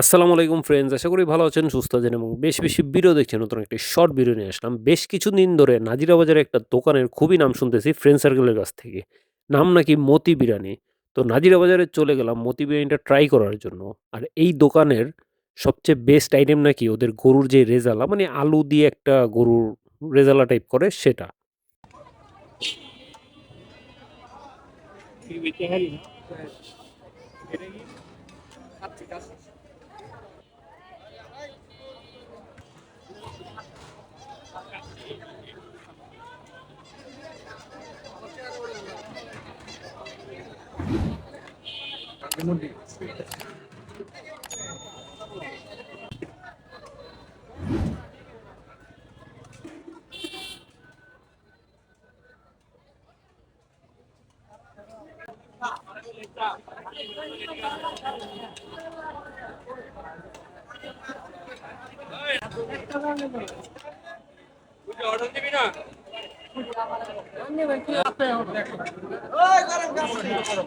আসসালামু আলাইকুম ফ্রেন্ডস আশা করি ভালো আছেন, সুস্থ আছেন এবং বেশ বেশি ভিডিও দেখছেন। নতুন একটি শর্ট ভিডিও নিয়ে আসলাম। বেশ কিছুদিন ধরে নাজিরা বাজারে একটা দোকানের খুবই নাম শুনতেছি ফ্রেন্ড সার্কেলের কাছ থেকে। নাম নাকি মতি বিরিয়ানি। তো নাজিরা বাজারে চলে গেলাম মতি বিরিয়ানিটা ট্রাই করার জন্য। আর এই দোকানের সবচেয়ে বেস্ট আইটেম নাকি ওদের গরুর যে রেজালা মানে আলু দিয়ে একটা গরুর রেজালা টাইপ করে সেটা। অর্ডার দিবি না আমি ভাই কি আছে দেখো ওই গরম গরম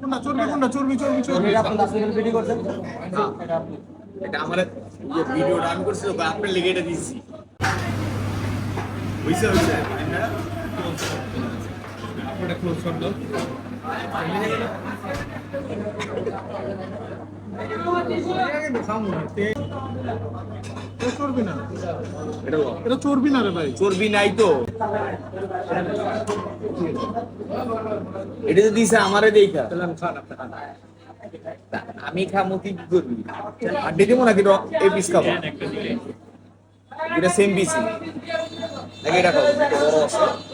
কোনটা চর্বি কোনটা চর্বি চর্বি চর্বি। এটা আমার ইয়ে ভিডিওটা আমি করছি তো আপনার লেগে এটা দিচ্ছি ক্লোজ কর দাও চর্বি না? রে ভাই? চর্বি নাই তো। এটা তো দিছে আমারে দেখা। আমি খামো কি করবি? আর দেবো নাকি এই পিস খাব? এটা সেম পিস নাকি এটা খাব এটা বড় আছে